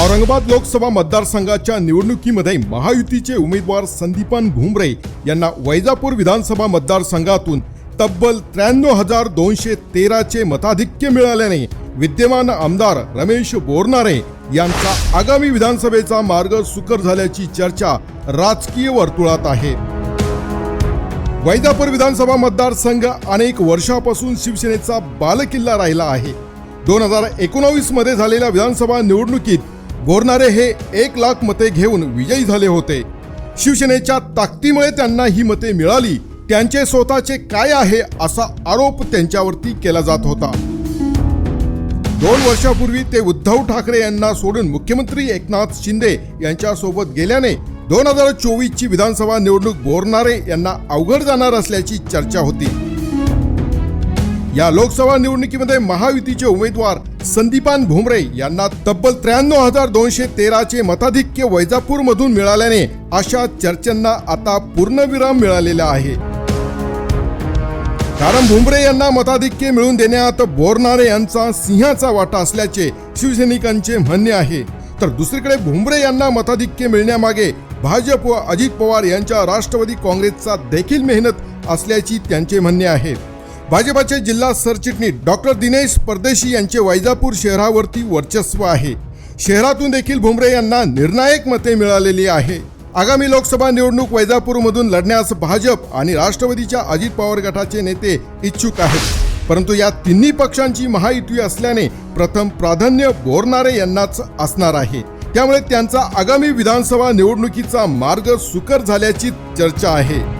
औरंगाबाद लोकसभा मतदारसंघाच्या निवडणुकीमध्ये महायुतीचे उमेदवार संदीपान भुमरे यांना वैजापूर विधानसभा मतदारसंघातून तब्बल त्र्याण्णव हजार दोनशे तेराचे मताधिक्य मिळाल्याने विद्यमान आमदार रमेश बोरनारे यांचा आगामी विधानसभेचा मार्ग सुकर झाल्याची चर्चा राजकीय वर्तुळात आहे. वैजापूर विधानसभा मतदारसंघ अनेक वर्षापासून शिवसेनेचा बालकिल्ला राहिला आहे. दोन हजार एकोणावीसमध्ये झालेल्या विधानसभा निवडणुकीत बोरनारे हे एक लाख मते घेऊन विजयी झाले होते. शिवसेनेच्या ताकदीमुळे त्यांना ही मते मिळाली. त्यांचे स्वतःचे काय आहे असा आरोप त्यांच्यावरती केला जात होता. दोन वर्षापूर्वी ते उद्धव ठाकरे यांना सोडून मुख्यमंत्री एकनाथ शिंदे यांच्यासोबत गेल्याने दोन हजार चोवीसची विधानसभा निवडणूक बोरणारे यांना अवघड जाणार असल्याची चर्चा होती. या लोकसभा निवडणुकीमध्ये महायुतीचे उमेदवार संदीपान भुमरे यांना तब्बल त्र्याण्णव हजार दोनशे तेराचे मताधिक्य वैजापूर मधून मिळाल्याने अशा चर्चांना आता पूर्णविराम मिळालेला आहे. कारण भुमरे यांना मताधिक्य मिळवून देण्यात बोरनारे यांचा सिंहाचा वाटा असल्याचे शिवसैनिकांचे म्हणणे आहे. तर दुसरीकडे भुमरे यांना मताधिक्य मिळण्यामागे भाजप व अजित पवार यांच्या राष्ट्रवादी काँग्रेसचा देखील मेहनत असल्याची त्यांचे म्हणणे आहे. भाजपाचे जिल्हा सरचिटणीस डॉक्टर दिनेश परदेशी यांचे वैजापूर शहरावरती वर्चस्व आहे. शहरातून देखील भुमरे यांना निर्णायक मते मिळालेली आहे. आगामी लोकसभा निवडणूक वैजापूरमधून लढण्यास भाजप आणि राष्ट्रवादीच्या अजित पवार गटाचे नेते इच्छुक आहेत. परंतु या तिन्ही पक्षांची महायुती असल्याने प्रथम प्राधान्य बोरणारे यांनाच असणार आहे. त्यामुळे त्यांचा आगामी विधानसभा निवडणुकीचा मार्ग सुकर झाल्याची चर्चा आहे.